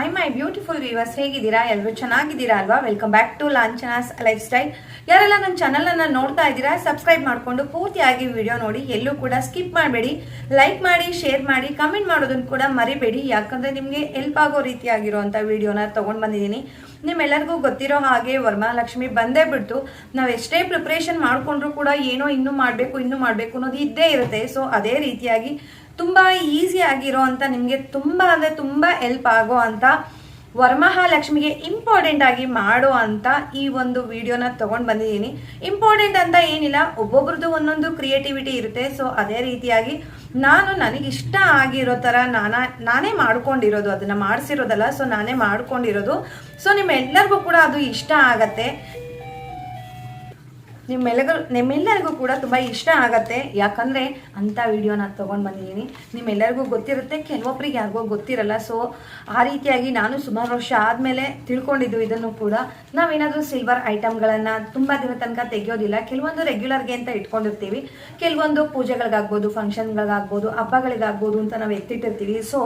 I my beautiful viewers ಹೇಗಿದ್ದೀರಾ? ಎಲ್ಲರೂ ಚೆನ್ನಾಗಿದ್ದೀರಾ ಅಲ್ವಾ? Welcome back to Lanchana's lifestyle ಯಾರೆಲ್ಲ ನನ್ನ ಚಾನಲ್ ಅನ್ನ ನೋಡ್ತಾ ಇದ್ದೀರಾ ಸಬ್ಸ್ಕ್ರೈಬ್ ಮಾಡಿಕೊಂಡು ಪೂರ್ತಿಯಾಗಿ ವಿಡಿಯೋ ನೋಡಿ. ಎಲ್ಲೂ ಕೂಡ ಸ್ಕಿಪ್ ಮಾಡಬೇಡಿ. ಲೈಕ್ ಮಾಡಿ ಶೇರ್ ಮಾಡಿ ಕಮೆಂಟ್ ಮಾಡೋದನ್ನು ಕೂಡ ಮರಿಬೇಡಿ. ಯಾಕಂದ್ರೆ ನಿಮಗೆ ಹೆಲ್ಪ್ ಆಗೋ ರೀತಿಯಾಗಿರುವಂಥ ವಿಡಿಯೋನ ತಗೊಂಡ್ ಬಂದಿದ್ದೀನಿ. ನಿಮ್ಮೆಲ್ಲರಿಗೂ ಗೊತ್ತಿರೋ ಹಾಗೆ ವರಮಹಾಲಕ್ಷ್ಮಿ ಬಂದೇ ಬಿಡ್ತು. ನಾವು ಎಷ್ಟೇ ಪ್ರಿಪ್ರೇಷನ್ ಮಾಡಿಕೊಂಡ್ರೂ ಕೂಡ ಏನೋ ಇನ್ನೂ ಮಾಡಬೇಕು ಇನ್ನೂ ಮಾಡಬೇಕು ಅನ್ನೋದು ಇದ್ದೇ ಇರುತ್ತೆ. ಸೊ ಅದೇ ರೀತಿಯಾಗಿ ತುಂಬ ಈಸಿ ಆಗಿರೋ ಅಂತ ನಿಮಗೆ ತುಂಬ ಅಂದರೆ ತುಂಬ ಹೆಲ್ಪ್ ಆಗೋ ಅಂತ ವರಮಹಾಲಕ್ಷ್ಮಿಗೆ ಇಂಪಾರ್ಟೆಂಟ್ ಆಗಿ ಮಾಡೋ ಅಂತ ಈ ಒಂದು ವಿಡಿಯೋನ ತಗೊಂಡು ಬಂದಿದ್ದೀನಿ. ಇಂಪಾರ್ಟೆಂಟ್ ಅಂತ ಏನಿಲ್ಲ, ಒಬ್ಬೊಬ್ರದ್ದು ಒಂದೊಂದು ಕ್ರಿಯೇಟಿವಿಟಿ ಇರುತ್ತೆ. ಸೊ ಅದೇ ರೀತಿಯಾಗಿ ನಾನು ನನಗೆ ಇಷ್ಟ ಆಗಿರೋ ಥರ ನಾನಾ, ನಾನೇ ಮಾಡ್ಕೊಂಡಿರೋದು, ಅದನ್ನು ಮಾಡಿಸಿರೋದಲ್ಲ. ಸೊ ನಾನೇ ಮಾಡ್ಕೊಂಡಿರೋದು. ಸೊ ನಿಮ್ಮೆಲ್ಲರಿಗೂ ಕೂಡ ಅದು ಇಷ್ಟ ಆಗತ್ತೆ. ನಿಮ್ಮೆಲ್ಲರಿಗೂ ನಿಮ್ಮೆಲ್ಲರಿಗೂ ಕೂಡ ತುಂಬ ಇಷ್ಟ ಆಗತ್ತೆ. ಯಾಕಂದರೆ ಅಂಥ ನಾನು ತೊಗೊಂಡು ಬಂದಿದ್ದೀನಿ ನಿಮ್ಮೆಲ್ಲರಿಗೂ ಗೊತ್ತಿರುತ್ತೆ ಕೆಲವೊಬ್ಬರಿಗೆ ಯಾರಿಗೋ ಗೊತ್ತಿರಲ್ಲ. ಸೊ ಆ ರೀತಿಯಾಗಿ ನಾನು ಸುಮಾರು ವರ್ಷ ಆದಮೇಲೆ ತಿಳ್ಕೊಂಡಿದ್ದು ಇದನ್ನು ಕೂಡ. ನಾವೇನಾದರೂ ಸಿಲ್ವರ್ ಐಟಮ್ಗಳನ್ನು ತುಂಬ ದಿನ ತನಕ ತೆಗೆಯೋದಿಲ್ಲ. ಕೆಲವೊಂದು ರೆಗ್ಯುಲರ್ಗೆ ಅಂತ ಇಟ್ಕೊಂಡಿರ್ತೀವಿ. ಕೆಲವೊಂದು ಪೂಜೆಗಳಿಗಾಗ್ಬೋದು ಫಂಕ್ಷನ್ಗಳಿಗಾಗ್ಬೋದು ಹಬ್ಬಗಳಿಗಾಗ್ಬೋದು ಅಂತ ನಾವು ಎತ್ತಿಟ್ಟಿರ್ತೀವಿ. ಸೊ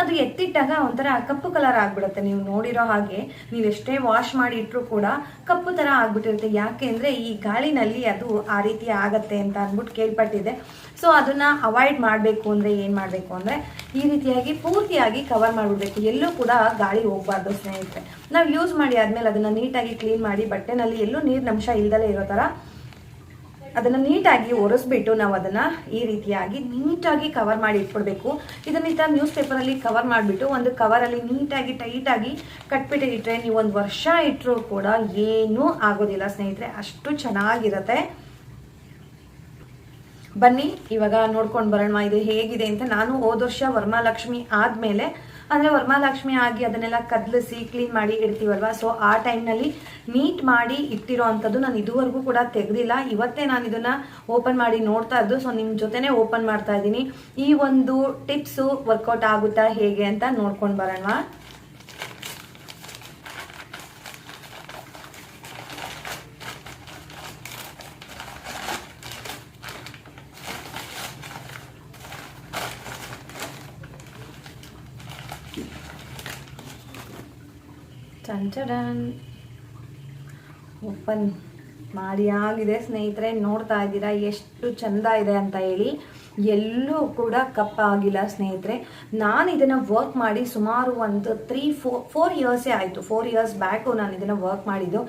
ಅದು ಎತ್ತಿಟ್ಟಾಗ ಒಂಥರ ಕಪ್ಪು ಕಲರ್ ಆಗಿಬಿಡುತ್ತೆ. ನೀವು ನೋಡಿರೋ ಹಾಗೆ ನೀವು ಎಷ್ಟೇ ವಾಶ್ ಮಾಡಿ ಇಟ್ಟರೂ ಕೂಡ ಕಪ್ಪು ಥರ ಆಗ್ಬಿಟ್ಟಿರುತ್ತೆ. ಯಾಕೆ ಅಂದರೆ ಈ ಗಾಳಿನಲ್ಲಿ ಅದು ಆ ರೀತಿ ಆಗತ್ತೆ ಅಂತ ಅಂದ್ಬಿಟ್ಟು ಕೇಳ್ಪಟ್ಟಿದೆ. ಸೊ ಅದನ್ನ ಅವಾಯ್ಡ್ ಮಾಡಬೇಕು ಅಂದರೆ ಏನು ಮಾಡಬೇಕು ಅಂದರೆ ಈ ರೀತಿಯಾಗಿ ಪೂರ್ತಿಯಾಗಿ ಕವರ್ ಮಾಡಿಬಿಡ್ಬೇಕು. ಎಲ್ಲೂ ಕೂಡ ಗಾಳಿ ಹೋಗ್ಬಾರ್ದು ಸ್ನೇಹಿತರೆ. ನಾವು ಯೂಸ್ ಮಾಡಿ ಆದಮೇಲೆ ಅದನ್ನು ನೀಟಾಗಿ ಕ್ಲೀನ್ ಮಾಡಿ ಬಟ್ಟೆನಲ್ಲಿ ಎಲ್ಲೂ ನೀರಿನ ಅಂಶ ಇಲ್ದಲೇ ಇರೋ ಥರ ಅದನ್ನ ನೀಟಾಗಿ ಒರೆಸ್ಬಿಟ್ಟು ನಾವು ಅದನ್ನ ಈ ರೀತಿಯಾಗಿ ನೀಟಾಗಿ ಕವರ್ ಮಾಡಿ ಇಟ್ಕೊಳ್ಬೇಕು ಇದನ್ನ ಈ ಥರ ನ್ಯೂಸ್ ಪೇಪರಲ್ಲಿ ಕವರ್ ಮಾಡಿಬಿಟ್ಟು ಒಂದು ಕವರಲ್ಲಿ ನೀಟಾಗಿ ಟೈಟಾಗಿ ಕಟ್ಬಿಟ್ಟು ಇಟ್ಟರೆ ನೀವು ಒಂದು ವರ್ಷ ಇಟ್ಟರೂ ಕೂಡ ಏನೂ ಆಗೋದಿಲ್ಲ ಸ್ನೇಹಿತರೆ, ಅಷ್ಟು ಚೆನ್ನಾಗಿರುತ್ತೆ. ಬನ್ನಿ, ಇವಾಗ ನೋಡ್ಕೊಂಡು ಬರೋಣ ಇದು ಹೇಗಿದೆ ಅಂತ. ನಾನು ಹೋದ ವರ್ಷ ವರಮಹಾಲಕ್ಷ್ಮಿ ಆದಮೇಲೆ ಅಂದರೆ ವರಮಹಾಲಕ್ಷ್ಮಿ ಆಗಿ ಅದನ್ನೆಲ್ಲ ಕದ್ಲಿಸಿ ಕ್ಲೀನ್ ಮಾಡಿ ಇಡ್ತೀವಲ್ವ? ಸೊ ಆ ಟೈಮ್ನಲ್ಲಿ ನೀಟ್ ಮಾಡಿ ಇಟ್ಟಿರೋ ಅಂಥದ್ದು ನಾನು ಇದುವರೆಗೂ ಕೂಡ ತೆಗೆದಿಲ್ಲ. ಇವತ್ತೇ ನಾನು ಇದನ್ನು ಓಪನ್ ಮಾಡಿ ನೋಡ್ತಾ ಇದ್ದು ಸೊ ನಿಮ್ಮ ಜೊತೆನೇ ಓಪನ್ ಮಾಡ್ತಾ ಇದ್ದೀನಿ. ಈ ಒಂದು ಟಿಪ್ಸು ವರ್ಕೌಟ್ ಆಗುತ್ತಾ ಹೇಗೆ ಅಂತ ನೋಡ್ಕೊಂಡು ಬರೋಣ. ಚಂಚಡನ್ ಓಪನ್ ಮಾಡಿ ಆಗಿದೆ ಸ್ನೇಹಿತರೆ ನೋಡ್ತಾ ಇದ್ದೀರಾ ಎಷ್ಟು ಚಂದ ಇದೆ ಅಂತ ಹೇಳಿ. ಎಲ್ಲೂ ಕೂಡ ಕಪ್ಪಾಗಿಲ್ಲ, ಸ್ನೇಹಿತರೆ. ನಾನು ಇದನ್ನು ವರ್ಕ್ ಮಾಡಿ ಸುಮಾರು ಒಂದು ತ್ರೀ ಫೋರ್ ಫೋರ್ ಇಯರ್ಸೇ ಆಯಿತು. ಫೋರ್ ಇಯರ್ಸ್ ಬ್ಯಾಕು ನಾನು ಇದನ್ನು ವರ್ಕ್ ಮಾಡಿದ್ದು.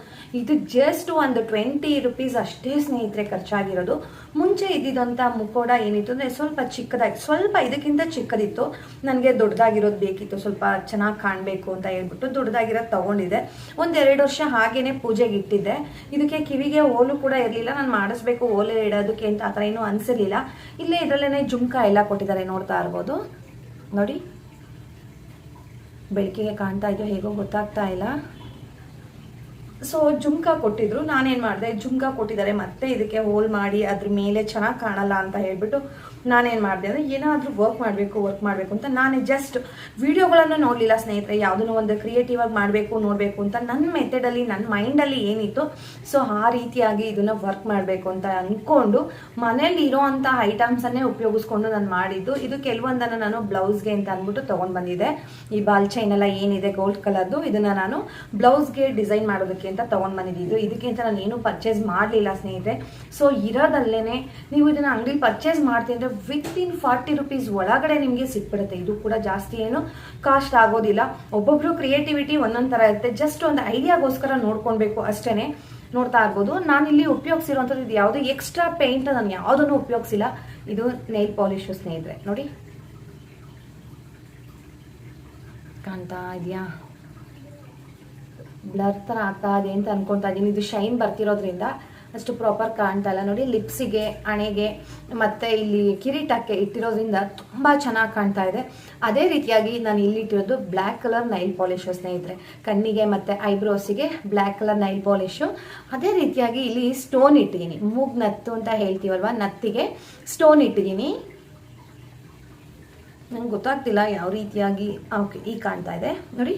ಇದು ಜಸ್ಟ್ ಒಂದು ಟ್ವೆಂಟಿ ರುಪೀಸ್ ಅಷ್ಟೇ, ಸ್ನೇಹಿತರೆ, ಖರ್ಚಾಗಿರೋದು. ಮುಂಚೆ ಇದ್ದಿದ್ದಂಥ ಮುಖೋಡ ಏನಿತ್ತು ಅಂದರೆ ಸ್ವಲ್ಪ ಚಿಕ್ಕದಾಗಿ, ಸ್ವಲ್ಪ ಇದಕ್ಕಿಂತ ಚಿಕ್ಕದಿತ್ತು. ನನಗೆ ದೊಡ್ಡದಾಗಿರೋದು ಬೇಕಿತ್ತು. ಸ್ವಲ್ಪ ಚೆನ್ನಾಗಿ ಕಾಣಬೇಕು ಅಂತ ಹೇಳ್ಬಿಟ್ಟು ದೊಡ್ಡದಾಗಿರೋದು ತೊಗೊಂಡಿದ್ದೆ. ಒಂದೆರಡು ವರ್ಷ ಹಾಗೇನೆ ಪೂಜೆಗೆ ಇಟ್ಟಿದ್ದೆ. ಇದಕ್ಕೆ ಕಿವಿಗೆ ಓಲು ಕೂಡ ಇರಲಿಲ್ಲ. ನಾನು ಮಾಡಿಸ್ಬೇಕು, ಓಲೆ ಇಡೋದಕ್ಕೆ ಅಂತ ಆ ಥರ ಏನೂ ಅನಿಸಿರಲಿಲ್ಲ. ಇಲ್ಲೇ ಇದರಲ್ಲೇ ಜುಮ್ಕ ಎಲ್ಲ ಕೊಟ್ಟಿದ್ದಾರೆ ನೋಡ್ತಾ ಇರ್ಬೋದು. ನೋಡಿ. ಬೆಳಕಿಗೆ ಕಾಣ್ತಾ ಇದೆಯೋ ಹೇಗೋ ಗೊತ್ತಾಗ್ತಾ ಇಲ್ಲ. ಸೊ ಜುಮ್ಕ ಕೊಟ್ಟಿದ್ರು. ನಾನೇನು ಮಾಡಿದೆ? ಜುಮ್ಕ ಕೊಟ್ಟಿದ್ದಾರೆ. ಮತ್ತೆ ಇದಕ್ಕೆ ಹೋಲ್ ಮಾಡಿ, ಅದ್ರ ಮೇಲೆ ಚೆನ್ನಾಗಿ ಕಾಣಲ್ಲ ಅಂತ ಹೇಳ್ಬಿಟ್ಟು ನಾನೇನು ಮಾಡಿದೆ ಅಂದರೆ ಏನಾದರೂ ವರ್ಕ್ ಮಾಡಬೇಕು ವರ್ಕ್ ಮಾಡಬೇಕು ಅಂತ ನಾನು ಜಸ್ಟ್ ವಿಡಿಯೋಗಳನ್ನು ನೋಡಲಿಲ್ಲ ಸ್ನೇಹಿತರೆ, ಯಾವುದನ್ನು ಒಂದು ಕ್ರಿಯೇಟಿವ್ ಆಗಿ ಮಾಡಬೇಕು, ನೋಡಬೇಕು ಅಂತ ನನ್ನ ಮೆಥಡಲ್ಲಿ ನನ್ನ ಮೈಂಡಲ್ಲಿ ಏನಿತ್ತು ಸೊ ಆ ರೀತಿಯಾಗಿ ಇದನ್ನು ವರ್ಕ್ ಮಾಡಬೇಕು ಅಂತ ಅಂದ್ಕೊಂಡು ಮನೇಲಿ ಇರೋವಂಥ ಐಟಮ್ಸನ್ನೇ ಉಪಯೋಗಿಸ್ಕೊಂಡು ನಾನು ಮಾಡಿದ್ದು. ಇದು ಕೆಲವೊಂದನ್ನು ನಾನು ಬ್ಲೌಸ್ಗೆ ಅಂತ ಅಂದ್ಬಿಟ್ಟು ತೊಗೊಂಡು ಬಂದಿದ್ದೆ. ಈ ಬಾಲ್ ಚೈನ್ ಎಲ್ಲ ಏನಿದೆ ಗೋಲ್ಡ್ ಕಲರ್ದು ಇದನ್ನು ನಾನು ಬ್ಲೌಸ್ಗೆ ಡಿಸೈನ್ ಮಾಡೋದಕ್ಕೆ ಅಂತ ತೊಗೊಂಡು ಬಂದಿದ್ದು. ಇದಕ್ಕೆ ಅಂತ ನಾನು ಏನು ಪರ್ಚೇಸ್ ಮಾಡಲಿಲ್ಲ ಸ್ನೇಹಿತರೆ. ಸೊ ಇರೋದಲ್ಲೇ ನೀವು ಇದನ್ನು ಅಂಗಡಿ ಪರ್ಚೇಸ್ ಮಾಡ್ತೀನಿ ಅಂದರೆ ವಿತ್ ಇನ್ ಫಾರ್ಟಿ ರುಪೀಸ್ ಒಳಗಡೆ ನಿಮಗೆ ಸಿಕ್ಬಿಡುತ್ತೆ. ಇದು ಕೂಡ ಜಾಸ್ತಿ ಏನು ಕಾಸ್ಟ್ ಆಗೋದಿಲ್ಲ. ಒಬ್ಬೊಬ್ರು ಕ್ರಿಯೇಟಿವಿಟಿ ಒಂದೊಂದು ಥರ ಇರುತ್ತೆ. ಜಸ್ಟ್ ಒಂದು ಐಡಿಯಾಗೋಸ್ಕರ ನೋಡ್ಕೊಳ್ಬೇಕು ಅಷ್ಟೇ ನೋಡ್ತಾ ಇರ್ಬೋದು. ನಾನು ಇಲ್ಲಿ ಉಪಯೋಗಿಸಿರುವಂಥದ್ದು ಇದು ಯಾವುದು ಎಕ್ಸ್ಟ್ರಾ ಪೇಂಟ್ ನಾನು ಯಾವುದನ್ನು ಉಪಯೋಗಿಸಿಲ್ಲ. ಇದು ನೈಲ್ ಪಾಲಿಶು ಸ್ನೇಹಿತರೆ. ನೋಡಿ. ಕಾಣ್ತಾ ಇದೆಯಾ? ಬ್ಲರ್ ಥರ ಆಗ್ತಾ ಇದೆ ಅಂತ ಅನ್ಕೊತಾ ಇದ್ದೀನಿ. ಇದು ಶೈನ್ ಬರ್ತಿರೋದ್ರಿಂದ ಅಷ್ಟು ಪ್ರಾಪರ್ ಕಾಣ್ತಾ ಇಲ್ಲ. ನೋಡಿ, ಲಿಪ್ಸಿಗೆ ಹಣೆಗೆ ಮತ್ತು ಇಲ್ಲಿ ಕಿರೀಟಕ್ಕೆ ಇಟ್ಟಿರೋದ್ರಿಂದ ತುಂಬ ಚೆನ್ನಾಗಿ ಕಾಣ್ತಾ ಇದೆ. ಅದೇ ರೀತಿಯಾಗಿ ನಾನು ಇಲ್ಲಿ ಇಟ್ಟಿರೋದು ಬ್ಲ್ಯಾಕ್ ಕಲರ್ ನೈಲ್ ಪಾಲಿಶು ಸ್ನೇಹಿತರೆ. ಕಣ್ಣಿಗೆ ಮತ್ತು ಐಬ್ರೋಸಿಗೆ ಬ್ಲ್ಯಾಕ್ ಕಲರ್ ನೈಲ್ ಪಾಲಿಶು ಅದೇ ರೀತಿಯಾಗಿ ಇಲ್ಲಿ ಸ್ಟೋನ್ ಇಟ್ಟಿದ್ದೀನಿ ಮೂಗ್ ನತ್ತು ಅಂತ ಹೇಳ್ತೀವಲ್ವ, ನತ್ತಿಗೆ ಸ್ಟೋನ್ ಇಟ್ಟಿದ್ದೀನಿ ನಂಗೆ ಗೊತ್ತಾಗ್ತಿಲ್ಲ ಯಾವ ರೀತಿಯಾಗಿ, ಓಕೆ ಈಗ ಕಾಣ್ತಾ ಇದೆ. ನೋಡಿ,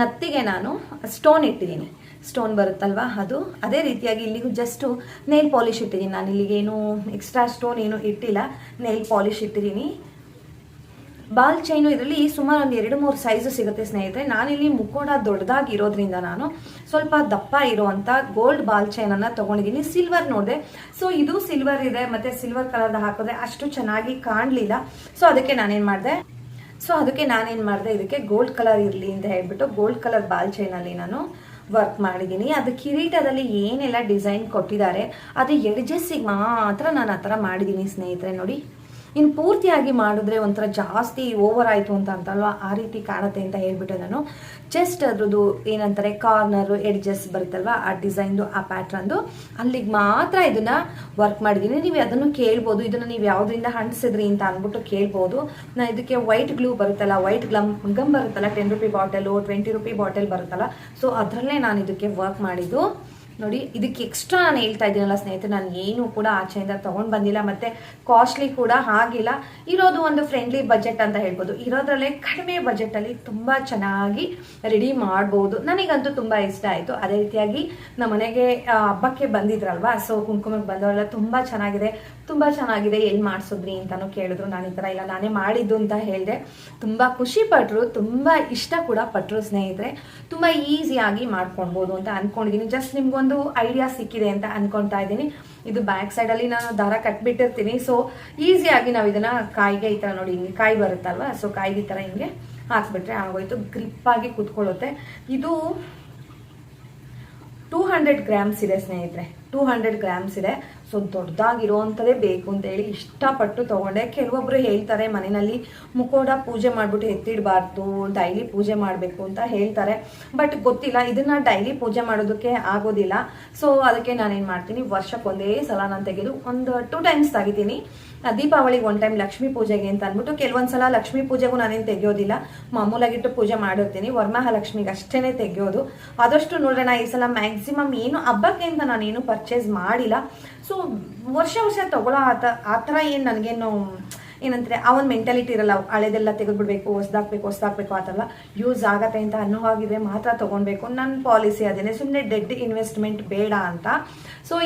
ನತ್ತಿಗೆ ನಾನು ಸ್ಟೋನ್ ಇಟ್ಟಿದ್ದೀನಿ ಸ್ಟೋನ್ ಬರುತ್ತಲ್ವಾ? ಅದು ಅದೇ ರೀತಿಯಾಗಿ ಇಲ್ಲಿಗೂ ಜಸ್ಟು ನೇಲ್ ಪಾಲಿಶ್ ಇಟ್ಟಿದ್ದೀನಿ ನಾನು ಇಲ್ಲಿಗೇನು ಎಕ್ಸ್ಟ್ರಾ ಸ್ಟೋನ್ ಏನು ಇಟ್ಟಿಲ್ಲ. ನೇಲ್ ಪಾಲಿಶ್ ಇಟ್ಟಿದ್ದೀನಿ ಬಾಲ್ ಚೈನು ಇದರಲ್ಲಿ ಸುಮಾರು ಒಂದು ಎರಡು ಮೂರು ಸೈಜು ಸಿಗುತ್ತೆ ಸ್ನೇಹಿತರೆ. ನಾನಿಲ್ಲಿ ಮುಕ್ಕೋಡ ದೊಡ್ಡದಾಗಿರೋದ್ರಿಂದ ನಾನು ಸ್ವಲ್ಪ ದಪ್ಪ ಇರುವಂತ ಗೋಲ್ಡ್ ಬಾಲ್ ಚೈನ್ ಅನ್ನ ತಗೊಂಡಿದ್ದೀನಿ ಸಿಲ್ವರ್ ನೋಡಿದೆ. ಸೊ ಇದು ಸಿಲ್ವರ್ ಇದೆ, ಮತ್ತೆ ಸಿಲ್ವರ್ ಕಲರ್ ಹಾಕಿದ್ರೆ ಅಷ್ಟು ಚೆನ್ನಾಗಿ ಕಾಣಲಿಲ್ಲ. ಸೊ ಅದಕ್ಕೆ ನಾನೇನು ಮಾಡಿದೆ? ಸೊ ಅದಕ್ಕೆ ನಾನೇನು ಮಾಡಿದೆ? ಇದಕ್ಕೆ ಗೋಲ್ಡ್ ಕಲರ್ ಇರಲಿ ಅಂತ ಹೇಳ್ಬಿಟ್ಟು ಗೋಲ್ಡ್ ಕಲರ್ ಬಾಲ್ ಚೈನಲ್ಲಿ ನಾನು ವರ್ಕ್ ಮಾಡಿದ್ದೀನಿ. ಅದು ಕಿರೀಟದಲ್ಲಿ ಏನೆಲ್ಲ ಡಿಸೈನ್ ಕೊಟ್ಟಿದ್ದಾರೆ, ಅದು ಎಡ್ಜಸ್ಸಿಗೆ ಮಾತ್ರ ನಾನು ಆ ಥರ ಮಾಡಿದ್ದೀನಿ ಸ್ನೇಹಿತರೆ ನೋಡಿ. ಇನ್ನು ಪೂರ್ತಿಯಾಗಿ ಮಾಡಿದ್ರೆ ಒಂಥರ ಜಾಸ್ತಿ ಓವರ್ ಆಯಿತು ಅಂತ ಅಂತಲ್ವ? ಆ ರೀತಿ ಕಾಣುತ್ತೆ ಅಂತ ಹೇಳ್ಬಿಟ್ಟು ನಾನು ಜಸ್ಟ್ ಅದ್ರದ್ದು ಏನಂತಾರೆ ಕಾರ್ನರು ಎಡ್ಜಸ್ ಬರುತ್ತಲ್ವ? ಆ ಡಿಸೈನ್ದು ಆ ಪ್ಯಾಟ್ರನ್ದು ಅಲ್ಲಿಗೆ ಮಾತ್ರ ಇದನ್ನು ವರ್ಕ್ ಮಾಡಿದ್ದೀನಿ ನೀವು ಅದನ್ನು ಕೇಳ್ಬೋದು. ಇದನ್ನು ನೀವು ಯಾವುದರಿಂದ ಹಂಡಿಸಿದ್ರಿ ಅಂತ ಅಂದ್ಬಿಟ್ಟು ಕೇಳ್ಬೋದು. ನಾನು ಇದಕ್ಕೆ ವೈಟ್ ಗ್ಲೂ ಬರುತ್ತಲ್ಲ ವೈಟ್ ಗ್ಲಮ್ ಗಮ್ ಬರುತ್ತಲ್ಲ ten rupee bottle twenty rupee bottle ಬರುತ್ತಲ್ಲ. ಸೊ ಅದರಲ್ಲೇ ನಾನು ಇದಕ್ಕೆ ವರ್ಕ್ ಮಾಡಿದ್ದು. ನೋಡಿ, ಇದಕ್ಕೆ ಎಕ್ಸ್ಟ್ರಾ ನಾನು ಹೇಳ್ತಾ ಇದ್ದೀನಲ್ಲ ಸ್ನೇಹಿತರೆ, ನಾನು ಏನು ಕೂಡ ಆಚೆಯಿಂದ ತೊಗೊಂಡು ಬಂದಿಲ್ಲ, ಮತ್ತು ಕಾಸ್ಟ್ಲಿ ಕೂಡ ಆಗಿಲ್ಲ. ಇರೋದು ಒಂದು ಫ್ರೆಂಡ್ಲಿ ಬಜೆಟ್ ಅಂತ ಹೇಳ್ಬೋದು. ಇರೋದ್ರಲ್ಲೇ ಕಡಿಮೆ ಬಜೆಟಲ್ಲಿ ತುಂಬ ಚೆನ್ನಾಗಿ ರೆಡಿ ಮಾಡ್ಬೋದು. ನನಗಂತೂ ತುಂಬ ಇಷ್ಟ ಆಯಿತು. ಅದೇ ರೀತಿಯಾಗಿ ನಮ್ಮ ಮನೆಗೆ ಹಬ್ಬಕ್ಕೆ ಬಂದಿದ್ರಲ್ವಾ? ಸೊ ಕುಂಕುಮಕ್ಕೆ ಬಂದವರೆಲ್ಲ ತುಂಬ ಚೆನ್ನಾಗಿದೆ. ತುಂಬ ಚೆನ್ನಾಗಿದೆ. ಎಲ್ಲಿ ಮಾಡಿಸಿದ್ರಿ ಅಂತಲೂ ಕೇಳಿದ್ರು. ನಾನು ಈ ಥರ ಇಲ್ಲ, ನಾನೇ ಮಾಡಿದ್ದು ಅಂತ ಹೇಳಿದೆ. ತುಂಬ ಖುಷಿ ಪಟ್ಟರು ತುಂಬ ಇಷ್ಟ ಕೂಡ ಪಟ್ಟರು ಸ್ನೇಹಿತರೆ. ತುಂಬ ಈಸಿಯಾಗಿ ಮಾಡ್ಕೊಳ್ಬೋದು ಅಂತ ಅನ್ಕೊಂಡಿದ್ದೀನಿ. ಜಸ್ಟ್ ನಿಮ್ಗೊಂದು ಐಡಿಯಾ ಸಿಕ್ಕಿದೆ ಅಂತ ಅನ್ಕೊಂತಾ ಇದ್ದೀನಿ. ಇದು ಬ್ಯಾಕ್ ಸೈಡಲ್ಲಿ ನಾನು ದಾರ ಕಟ್ಬಿಟ್ಟಿರ್ತೀನಿ. ಸೊ ಈಸಿಯಾಗಿ ನಾವು ಇದನ್ನ ಕಾಯಿಗೆ ಈ ಥರ ನೋಡಿ ಹಿಂಗೆ ಕಾಯಿ ಬರುತ್ತಲ್ವಾ? ಸೊ ಕಾಯಿಗೆ ಈ ಥರ ಹಿಂಗೆ ಹಾಕ್ಬಿಟ್ರೆ ಆಗೋಯ್ತು. ಗ್ರಿಪ್ ಆಗಿ ಕುತ್ಕೊಳ್ಳುತ್ತೆ. ಇದು ಟೂ ಹಂಡ್ರೆಡ್ ಗ್ರಾಮ್ಸ್ ಇದೆ, ಸ್ನೇಹಿತರೆ. ಟೂ ಹಂಡ್ರೆಡ್ ಗ್ರಾಮ್ಸ್ ಇದೆ. ಸೊ ದೊಡ್ಡದಾಗಿರೋವಂಥದ್ದೇ ಬೇಕು ಅಂತ ಹೇಳಿ ಇಷ್ಟಪಟ್ಟು ತೊಗೊಂಡೆ. ಕೆಲವೊಬ್ರು ಹೇಳ್ತಾರೆ ಮನೆಯಲ್ಲಿ ಮುಖೋಡ ಪೂಜೆ ಮಾಡಿಬಿಟ್ಟು ಎತ್ತಿಡಬಾರ್ದು, ಡೈಲಿ ಪೂಜೆ ಮಾಡಬೇಕು ಅಂತ ಹೇಳ್ತಾರೆ. ಬಟ್ ಗೊತ್ತಿಲ್ಲ, ಇದನ್ನು ಡೈಲಿ ಪೂಜೆ ಮಾಡೋದಕ್ಕೆ ಆಗೋದಿಲ್ಲ. ಸೊ ಅದಕ್ಕೆ ನಾನೇನು ಮಾಡ್ತೀನಿ, ವರ್ಷಕ್ಕೊಂದೇ ಸಲ ನಾನು ತೆಗೆದು ಒಂದು ಟೂ ಟೈಮ್ಸ್ ತೆಗಿತೀನಿ. ದೀಪಾವಳಿಗೆ ಒನ್ ಟೈಮ್ ಲಕ್ಷ್ಮೀ ಪೂಜೆಗೆ ಅಂತ ಅಂದ್ಬಿಟ್ಟು ಕೆಲವೊಂದ್ಸಲ ಲಕ್ಷ್ಮೀ ಪೂಜೆಗೂ ನಾನೇನು ತೆಗೆಯೋದಿಲ್ಲ. ಮಾಮೂಲಾಗಿಟ್ಟು ಪೂಜೆ ಮಾಡಿರ್ತೀನಿ, ವರಮಹಾಲಕ್ಷ್ಮಿಗೆ ಅಷ್ಟೇ ತೆಗೆಯೋದು. ಆದಷ್ಟು ನೋಡೋಣ, ಈ ಸಲ ಮ್ಯಾಕ್ಸಿಮಮ್ ಏನು ಹಬ್ಬಕ್ಕೆ ಅಂತ ನಾನೇನು ಪರ್ಚೇಸ್ ಮಾಡಿಲ್ಲ. ಸೊ ವರ್ಷ ವರ್ಷ ತಗೊಳ್ಳೋ ಆತ ಆ ಥರ ಏನು ನನಗೇನು ಏನಂತಾರೆ ಆ ಒಂದು ಮೆಂಟಾಲಿಟಿ ಇರಲ್ಲ, ಹಳೆದೆಲ್ಲ ತೆಗೆದ್ಬಿಡ್ಬೇಕು ಹೊಸ್ದಾಕ್ಬೇಕು ಹೊಸ್ದಾಕ್ಬೇಕು ಆ ಥರ. ಯೂಸ್ ಆಗತ್ತೆ ಅಂತ ಅನ್ನೋ ಹಾಗಿದ್ರೆ ಮಾತ್ರ ತಗೊಳ್ಬೇಕು ನನ್ನ ಪಾಲಿಸಿ ಅದೇನೆ ಸುಮ್ಮನೆ ಡೆಡ್ ಇನ್ವೆಸ್ಟ್ಮೆಂಟ್ ಬೇಡ ಅಂತ. ಸೊ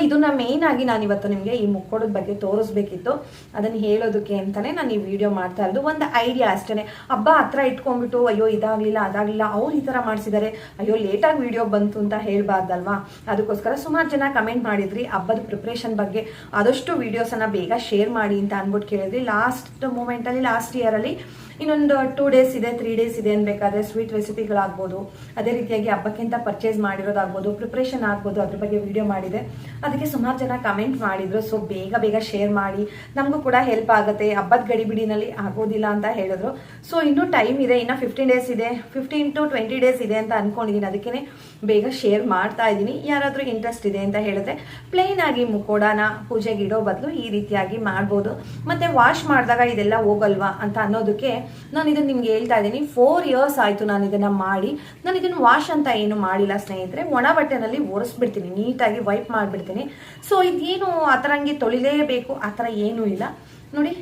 ಆಗಿ ನಾನು ಇವತ್ತು ನಿಮಗೆ ಈ ಮುಕ್ಕೋಡದ ಬಗ್ಗೆ ತೋರಿಸ್ಬೇಕಿತ್ತು. ಅದನ್ನು ಹೇಳೋದಕ್ಕೆ ಅಂತಲೇ ನಾನು ಈ ವಿಡಿಯೋ ಮಾಡ್ತಾ ಇರೋದು. ಒಂದು ಐಡಿಯಾ ಅಷ್ಟೇ ಹಬ್ಬ ಹತ್ರ ಇಟ್ಕೊಂಡ್ಬಿಟ್ಟು, ಅಯ್ಯೋ, ಇದಾಗಲಿಲ್ಲ, ಅದಾಗಲಿಲ್ಲ, ಅವ್ರು ಈ ಥರ ಮಾಡಿಸಿದ್ದಾರೆ ಅಯ್ಯೋ ಲೇಟಾಗಿ ವಿಡಿಯೋ ಬಂತು ಅಂತ ಹೇಳ್ಬಾರ್ದಲ್ವಾ? ಅದಕ್ಕೋಸ್ಕರ ಸುಮಾರು ಜನ ಕಮೆಂಟ್ ಮಾಡಿದ್ರಿ. ಹಬ್ಬದ ಪ್ರಿಪ್ರೇಷನ್ ಬಗ್ಗೆ ಆದಷ್ಟು ವೀಡಿಯೋಸನ್ನು ಬೇಗ ಶೇರ್ ಮಾಡಿ ಅಂತ ಅಂದ್ಬಿಟ್ಟು ಕೇಳಿದ್ರಿ. ಲಾಸ್ಟ್ ಮೂಮೆಂಟಲ್ಲಿ ಲಾಸ್ಟ್ ಇಯರಲ್ಲಿ ಇನ್ನೊಂದು ಟೂ ಡೇಸ್ ಇದೆ ತ್ರೀ ಡೇಸ್ ಇದೆ ಅನ್ಬೇಕಾದ್ರೆ ಸ್ವೀಟ್ ರೆಸಿಪಿಗಳಾಗ್ಬೋದು ಅದೇ ರೀತಿಯಾಗಿ ಹಬ್ಬಕ್ಕಿಂತ ಪರ್ಚೇಸ್ ಮಾಡಿರೋದಾಗ್ಬೋದು ಪ್ರಿಪ್ರೇಷನ್ ಆಗ್ಬೋದು, ಅದ್ರ ಬಗ್ಗೆ ವಿಡಿಯೋ ಮಾಡಿದೆ. ಅದಕ್ಕೆ ಸುಮಾರು ಜನ ಕಮೆಂಟ್ ಮಾಡಿದ್ರು. ಸೊ ಬೇಗ ಬೇಗ ಶೇರ್ ಮಾಡಿ. ನಮಗೂ ಕೂಡ ಹೆಲ್ಪ್ ಆಗುತ್ತೆ. ಹಬ್ಬದ ಗಡಿಬಿಡಿನಲ್ಲಿ ಆಗೋದಿಲ್ಲ ಅಂತ ಹೇಳಿದ್ರು. ಸೊ ಇನ್ನೂ ಟೈಮ್ ಇದೆ. ಇನ್ನು ಫಿಫ್ಟೀನ್ ಡೇಸ್ ಇದೆ. ಫಿಫ್ಟೀನ್ ಟು ಟ್ವೆಂಟಿ ಡೇಸ್ ಇದೆ ಅಂತ ಅನ್ಕೊಂಡಿದ್ದೀನಿ ಅದಕ್ಕೆ ಬೇಗ ಶೇರ್ ಮಾಡ್ತಾ ಇದ್ದೀನಿ ಯಾರಾದರೂ ಇಂಟ್ರೆಸ್ಟ್ ಇದೆ ಅಂತ ಹೇಳಿದ್ರೆ ಪ್ಲೇನ್ ಆಗಿ ಮುಕೋಡಾನ ಪೂಜೆಗೆ ಇಡೋ ಬದಲು ಈ ರೀತಿಯಾಗಿ ಮಾಡ್ಬೋದು. ಮತ್ತೆ ವಾಶ್ ಮಾಡಿದಾಗ ಇದೆಲ್ಲ ಹೋಗಲ್ವಾ ಅಂತ ಅನ್ನೋದಕ್ಕೆ ನಾನು ಇದನ್ನ ನಿಮ್ಗೆ ಹೇಳ್ತಾ ಇದ್ದೀನಿ. ಫೋರ್ ಇಯರ್ಸ್ ಆಯಿತು ನಾನು ಇದನ್ನ ಮಾಡಿ. ನಾನು ಇದನ್ನ ವಾಶ್ ಅಂತ ಏನು ಮಾಡಿಲ್ಲ ಸ್ನೇಹಿತರೆ. ಒಣ ಬಟ್ಟೆನಲ್ಲಿ ಒರೆಸ್ಬಿಡ್ತೀನಿ. ನೀಟಾಗಿ ವೈಪ್ ಮಾಡಿಬಿಡ್ತೀನಿ. ಸೊ ಇದೇನು ಆ ಥರ ಹಂಗೆ ತೊಳಿಲೇಬೇಕು? ಆ ಥರ ಏನೂ ಇಲ್ಲ. ನೋಡಿ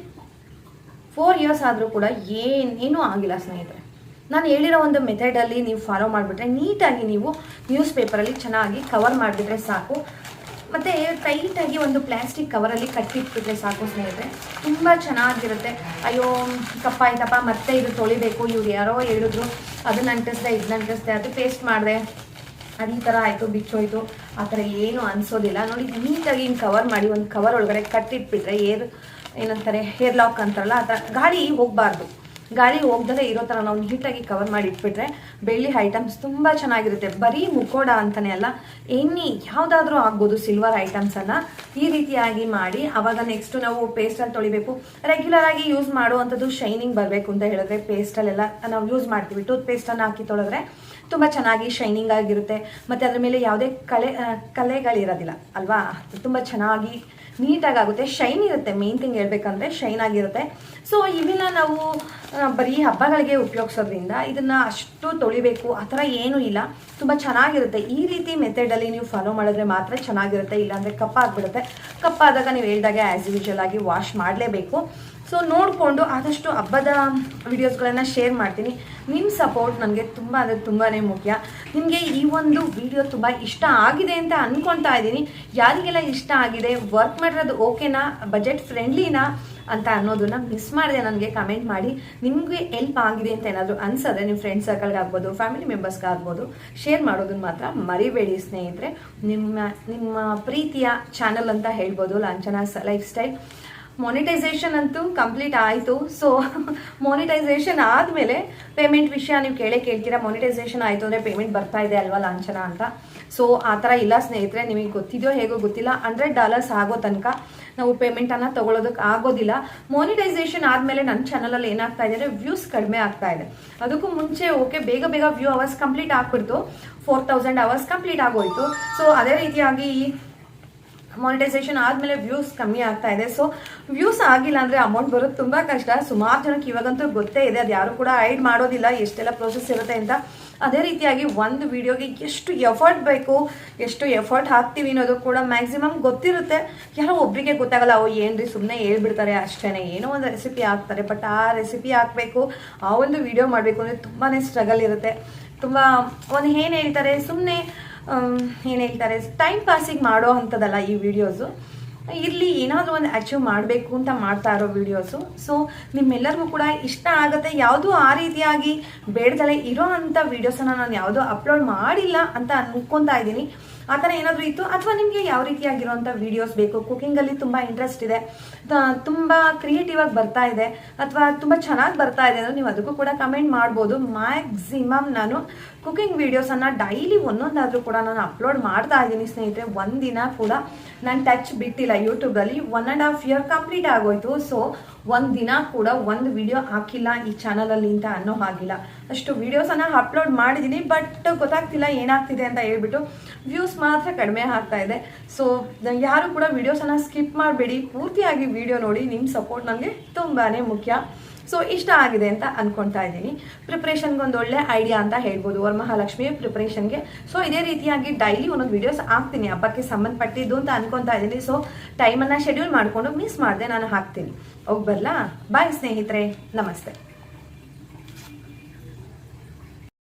ಫೋರ್ ಇಯರ್ಸ್ ಆದರೂ ಕೂಡ ಏನೇನೂ ಆಗಿಲ್ಲ ಸ್ನೇಹಿತರೆ. ನಾನು ಹೇಳಿರೋ ಒಂದು ಮೆಥಡಲ್ಲಿ ನೀವು ಫಾಲೋ ಮಾಡಿಬಿಟ್ರೆ ನೀಟಾಗಿ ನೀವು ನ್ಯೂಸ್ ಪೇಪರಲ್ಲಿ ಚೆನ್ನಾಗಿ ಕವರ್ ಮಾಡಿಬಿಟ್ರೆ ಸಾಕು. ಮತ್ತು ಟೈಟಾಗಿ ಒಂದು ಪ್ಲಾಸ್ಟಿಕ್ ಕವರಲ್ಲಿ ಕಟ್ಟಿಟ್ಬಿಟ್ರೆ ಸಾಕು ಸ್ನೇಹಿತರೆ. ತುಂಬ ಚೆನ್ನಾಗಿರುತ್ತೆ. ಅಯ್ಯೋ ಕಪ್ಪಾಯ್ತಪ್ಪ ಮತ್ತೆ ಇದು ತೊಳಿಬೇಕು. ಇವ್ರು ಯಾರೋ ಹೇಳಿದ್ರು, ಅದನ್ನ ಅಂಟಿಸ್ದೆ ಇದನ್ನ ಅಂಟಿಸ್ದೆ, ಅದು ಪೇಸ್ಟ್ ಮಾಡಿದೆ. ಅದು ಈ ಥರ ಆಯಿತು, ಬಿಚ್ಚೋಯ್ತು. ಆ ಥರ ಏನು ಅನಿಸೋದಿಲ್ಲ. ನೋಡಿ, ನೀಟಾಗಿ ಹಿಂಗೆ ಕವರ್ ಮಾಡಿ, ಒಂದು ಕವರ್ ಒಳಗಡೆ ಕಟ್ಟಿಟ್ಬಿಟ್ರೆ ಏರ್, ಏನಂತಾರೆ ಹೇರ್ ಲಾಕ್ ಅಂತಾರಲ್ಲ, ಆ ಥರ ಗಾಳಿ ಹೋಗಬಾರ್ದು. ಗಾಳಿ ಹೋಗ್ದಲೇ ಇರೋ ಥರ ನಾವು ನೀಟಾಗಿ ಕವರ್ ಮಾಡಿ ಇಟ್ಬಿಟ್ರೆ ಬೆಳ್ಳಿ ಐಟಮ್ಸ್ ತುಂಬ ಚೆನ್ನಾಗಿರುತ್ತೆ. ಬರೀ ಮುಕೋಡ ಅಂತಲೇ ಅಲ್ಲ, ಎಣ್ಣಿ ಯಾವುದಾದ್ರೂ ಆಗ್ಬೋದು ಸಿಲ್ವರ್ ಐಟಮ್ಸನ್ನು ಈ ರೀತಿಯಾಗಿ ಮಾಡಿ. ಆವಾಗ ನೆಕ್ಸ್ಟ್ ನಾವು ಪೇಸ್ಟಲ್ಲಿ ತೊಳಿಬೇಕು. ರೆಗ್ಯುಲರ್ ಆಗಿ ಯೂಸ್ ಮಾಡುವಂಥದ್ದು ಶೈನಿಂಗ್ ಬರಬೇಕು ಅಂತ ಹೇಳಿದ್ರೆ ಪೇಸ್ಟಲ್ಲೆಲ್ಲ ನಾವು ಯೂಸ್ ಮಾಡ್ತೀವಿ. ಟೂತ್ ಪೇಸ್ಟನ್ನು ಹಾಕಿ ತೊಳೆದ್ರೆ ತುಂಬ ಚೆನ್ನಾಗಿ ಶೈನಿಂಗ್ ಆಗಿರುತ್ತೆ. ಮತ್ತು ಅದ್ರ ಮೇಲೆ ಯಾವುದೇ ಕಲೆ ಕಲೆಗಳಿರೋದಿಲ್ಲ ಅಲ್ವಾ? ತುಂಬ ಚೆನ್ನಾಗಿ ನೀಟಾಗಿ ಆಗುತ್ತೆ ಶೈನ್ ಇರುತ್ತೆ ಮೇನ್ ಥಿಂಗ್ ಹೇಳ್ಬೇಕಂದ್ರೆ ಶೈನ್ ಆಗಿರುತ್ತೆ. ಸೊ ಇದನ್ನು ನಾವು ಬರೀ ಹಬ್ಬಗಳಿಗೆ ಉಪಯೋಗಿಸೋದ್ರಿಂದ ಇದನ್ನ ಅಷ್ಟು ತೊಳಿಬೇಕು, ಆ ಥರ ಏನೂ ಇಲ್ಲ. ತುಂಬ ಚೆನ್ನಾಗಿರುತ್ತೆ. ಈ ರೀತಿ ಮೆಥಡಲ್ಲಿ ನೀವು ಫಾಲೋ ಮಾಡಿದ್ರೆ ಮಾತ್ರ ಚೆನ್ನಾಗಿರುತ್ತೆ. ಇಲ್ಲಾಂದರೆ ಕಪ್ಪಾಗ್ಬಿಡುತ್ತೆ. ಕಪ್ಪಾದಾಗ ನೀವು ಹೇಳ್ದಾಗೆ ಆ್ಯಸ್ ಯೂಶುವಲ್ ಆಗಿ ವಾಶ್ ಮಾಡಲೇಬೇಕು. ಸೊ ನೋಡಿಕೊಂಡು ಆದಷ್ಟು ಹಬ್ಬದ ವಿಡಿಯೋಸ್ಗಳನ್ನು ಶೇರ್ ಮಾಡ್ತೀನಿ. ನಿಮ್ಮ ಸಪೋರ್ಟ್ ನನಗೆ ತುಂಬ ಅಂದರೆ ತುಂಬಾ ಮುಖ್ಯ. ನಿಮಗೆ ಈ ಒಂದು ವಿಡಿಯೋ ತುಂಬ ಇಷ್ಟ ಆಗಿದೆ ಅಂತ ಅಂದ್ಕೊಳ್ತಾ ಇದ್ದೀನಿ. ಯಾರಿಗೆಲ್ಲ ಇಷ್ಟ ಆಗಿದೆ ವರ್ಕ್ ಮಾಡಿರೋದು ಓಕೆನಾ ಬಜೆಟ್ ಫ್ರೆಂಡ್ಲಿನಾ ಅಂತ ಅನ್ನೋದನ್ನ ಮಿಸ್ ಮಾಡಿದೆ ನನಗೆ ಕಮೆಂಟ್ ಮಾಡಿ. ನಿಮಗೆ ಎಲ್ಪ್ ಆಗಿದೆ ಅಂತ ಏನಾದರೂ ಅನ್ಸಿದ್ರೆ ನಿಮ್ಮ ಫ್ರೆಂಡ್ ಸರ್ಕಲ್ಗೆ ಆಗ್ಬೋದು ಫ್ಯಾಮಿಲಿ ಮೆಂಬರ್ಸ್ಗೆ ಆಗ್ಬೋದು ಶೇರ್ ಮಾಡೋದನ್ನ ಮಾತ್ರ ಮರಿಬೇಡಿ ಸ್ನೇಹಿತರೆ. ನಿಮ್ಮ ನಿಮ್ಮ ಪ್ರೀತಿಯ ಚಾನಲ್ ಅಂತ ಹೇಳ್ಬೋದು, ಲಾಂಛನ ಲೈಫ್ ಸ್ಟೈಲ್ ಮೊನಿಟೈಸೇಷನ್ ಅಂತೂ ಕಂಪ್ಲೀಟ್ ಆಯಿತು. ಸೊ ಮಾನಿಟೈಸೇಷನ್ ಆದಮೇಲೆ ಪೇಮೆಂಟ್ ವಿಷಯ ನೀವು ಕೇಳೇ ಕೇಳ್ತೀರಾ ಮೊನಿಟೈಸೇಷನ್ ಆಯಿತು ಅಂದರೆ ಪೇಮೆಂಟ್ ಬರ್ತಾ ಇದೆ ಅಲ್ವಾ ಲಾಂಛನ ಅಂತ? ಸೊ ಆ ಥರ ಇಲ್ಲ ಸ್ನೇಹಿತರೆ, ನಿಮಗೆ ಗೊತ್ತಿದೆಯೋ ಹೇಗೋ ಗೊತ್ತಿಲ್ಲ. ಹಂಡ್ರೆಡ್ ಡಾಲರ್ಸ್ ಆಗೋ ತನಕ ನಾವು ಪೇಮೆಂಟನ್ನು ತೊಗೊಳೋದಕ್ಕೆ ಆಗೋದಿಲ್ಲ. ಮಾನಿಟೈಸೇಷನ್ ಆದಮೇಲೆ ನನ್ನ ಚಾನಲಲ್ಲಿ ಏನಾಗ್ತಾ ಇದೆ ಅಂದರೆ ವ್ಯೂಸ್ ಕಡಿಮೆ ಆಗ್ತಾ ಇದೆ. ಅದಕ್ಕೂ ಮುಂಚೆ ಓಕೆ ಬೇಗ ಬೇಗ ವ್ಯೂ ಅವರ್ಸ್ ಕಂಪ್ಲೀಟ್ ಆಗ್ಬಿಡ್ತು. ಫೋರ್ ತೌಸಂಡ್ ಅವರ್ಸ್ ಕಂಪ್ಲೀಟ್ ಆಗೋಯಿತು. ಸೊ ಅದೇ ರೀತಿಯಾಗಿ ಮಾನಿಟೈಸೇಷನ್ ಆದಮೇಲೆ ವ್ಯೂಸ್ ಕಮ್ಮಿ ಆಗ್ತಾ ಇದೆ. ಸೊ ವ್ಯೂಸ್ ಆಗಿಲ್ಲ ಅಂದರೆ ಅಮೌಂಟ್ ಬರೋದು ತುಂಬ ಕಷ್ಟ. ಸುಮಾರು ಜನಕ್ಕೆ ಇವಾಗಂತೂ ಗೊತ್ತೇ ಇದೆ. ಅದು ಯಾರು ಕೂಡ ಐಡ್ ಮಾಡೋದಿಲ್ಲ. ಎಷ್ಟೆಲ್ಲ ಪ್ರೋಸೆಸ್ ಇರುತ್ತೆ ಅಂತ. ಅದೇ ರೀತಿಯಾಗಿ ಒಂದು ವಿಡಿಯೋಗೆ ಎಷ್ಟು ಎಫರ್ಟ್ ಬೇಕು, ಎಷ್ಟು ಎಫರ್ಟ್ ಹಾಕ್ತೀವಿ ಅನ್ನೋದು ಕೂಡ ಮ್ಯಾಕ್ಸಿಮಮ್ ಗೊತ್ತಿರುತ್ತೆ. ಯಾರೋ ಒಬ್ಬರಿಗೆ ಗೊತ್ತಾಗಲ್ಲ ಅವು ಏನ್ರಿ ಸುಮ್ಮನೆ ಹೇಳ್ಬಿಡ್ತಾರೆ ಅಷ್ಟೇ ಏನೋ ಒಂದು ರೆಸಿಪಿ ಹಾಕ್ತಾರೆ. ಬಟ್ ಆ ರೆಸಿಪಿ ಹಾಕಬೇಕು, ಆ ಒಂದು ವಿಡಿಯೋ ಮಾಡಬೇಕು ಅಂದರೆ ತುಂಬಾ ಸ್ಟ್ರಗಲ್ ಇರುತ್ತೆ. ತುಂಬ ಒಂದು ಏನು ಹೇಳ್ತಾರೆ ಸುಮ್ಮನೆ ಏನು ಹೇಳ್ತಾರೆ ಟೈಮ್ ಪಾಸಿಗೆ ಮಾಡೋ ಅಂಥದ್ದಲ್ಲ ಈ ವಿಡಿಯೋಸು ಇರಲಿ ಏನಾದರೂ ಒಂದು ಅಚೀವ್ ಮಾಡಬೇಕು ಅಂತ ಮಾಡ್ತಾ ಇರೋ ವಿಡಿಯೋಸು ಸೊ ನಿಮ್ಮೆಲ್ಲರಿಗೂ ಕೂಡ ಇಷ್ಟ ಆಗುತ್ತೆ. ಯಾವುದೂ ಆ ರೀತಿಯಾಗಿ ಬೇಡದಲ್ಲೇ ಇರೋ ಅಂಥ ವೀಡಿಯೋಸನ್ನು ನಾನು ಯಾವುದೂ ಅಪ್ಲೋಡ್ ಮಾಡಿಲ್ಲ ಅಂತ ಅನ್ಕೊತಾ ಇದ್ದೀನಿ. ಆ ಥರ ಏನಾದರೂ ಇತ್ತು? ಅಥವಾ ನಿಮಗೆ ಯಾವ ರೀತಿಯಾಗಿರುವಂಥ ವೀಡಿಯೋಸ್ ಬೇಕು? ಕುಕಿಂಗಲ್ಲಿ ತುಂಬ ಇಂಟ್ರೆಸ್ಟ್ ಇದೆ. ತುಂಬ ಕ್ರಿಯೇಟಿವ್ ಆಗಿ ಬರ್ತಾ ಇದೆ. ಅಥವಾ ತುಂಬ ಚೆನ್ನಾಗಿ ಬರ್ತಾ ಇದೆ ಅಂದರೆ ನೀವು ಅದಕ್ಕೂ ಕೂಡ ಕಮೆಂಟ್ ಮಾಡ್ಬೋದು. ಮ್ಯಾಕ್ಸಿಮಮ್ ನಾನು ಕುಕಿಂಗ್ ವೀಡಿಯೋಸನ್ನು ಡೈಲಿ ಒಂದೊಂದಾದರೂ ಕೂಡ ನಾನು ಅಪ್ಲೋಡ್ ಮಾಡ್ತಾ ಇದ್ದೀನಿ ಸ್ನೇಹಿತರೆ. ಒಂದಿನ ಕೂಡ ನಾನು ಟಚ್ ಬಿಟ್ಟಿಲ್ಲ ಯೂಟ್ಯೂಬಲ್ಲಿ one and half year complete ಆಗೋಯ್ತು. ಸೊ ಒಂದು ದಿನ ಕೂಡ ಒಂದು ವಿಡಿಯೋ ಹಾಕಿಲ್ಲ ಈ ಚಾನಲಲ್ಲಿ ಅಂತ ಅನ್ನೋ ಹಾಗಿಲ್ಲ. ಅಷ್ಟು ವೀಡಿಯೋಸನ್ನು ಅಪ್ಲೋಡ್ ಮಾಡಿದ್ದೀನಿ ಬಟ್ ಗೊತ್ತಾಗ್ತಿಲ್ಲ ಏನಾಗ್ತಿದೆ ಅಂತ ಹೇಳ್ಬಿಟ್ಟು ವ್ಯೂಸ್ ಮಾತ್ರ ಕಡಿಮೆ ಆಗ್ತಾ ಇದೆ. ಸೊ ಯಾರು ಕೂಡ ವೀಡಿಯೋಸನ್ನು ಸ್ಕಿಪ್ ಮಾಡಬೇಡಿ, ಪೂರ್ತಿಯಾಗಿ ವಿಡಿಯೋ ನೋಡಿ ನಿಮ್ಮ ಸಪೋರ್ಟ್ ನನಗೆ ತುಂಬಾ ಮುಖ್ಯ. ಸೊ ಇಷ್ಟ ಆಗಿದೆ ಅಂತ ಅನ್ಕೊತಾ ಇದ್ದೀನಿ. ಪ್ರಿಪ್ರೇಷನ್ಗೆ ಒಂದು ಒಳ್ಳೆ ಐಡಿಯಾ ಅಂತ ಹೇಳ್ಬೋದು ವರಮಹಾಲಕ್ಷ್ಮಿ ಪ್ರಿಪ್ರೇಷನ್ಗೆ ಸೊ ಇದೇ ರೀತಿಯಾಗಿ ಡೈಲಿ ಒಂದೊಂದು ವೀಡಿಯೋಸ್ ಹಾಕ್ತೀನಿ, ಹಬ್ಬಕ್ಕೆ ಸಂಬಂಧಪಟ್ಟಿದ್ದು ಅಂತ ಅನ್ಕೊತಾ ಇದ್ದೀನಿ. ಸೊ ಟೈಮನ್ನು ಶೆಡ್ಯೂಲ್ ಮಾಡಿಕೊಂಡು ಮಿಸ್ ಮಾಡಿದೆ ನಾನು ಹಾಕ್ತೀನಿ. ಹೋಗಿ ಬರಲಾ? ಬಾಯ್ ಸ್ನೇಹಿತರೆ. ನಮಸ್ತೆ.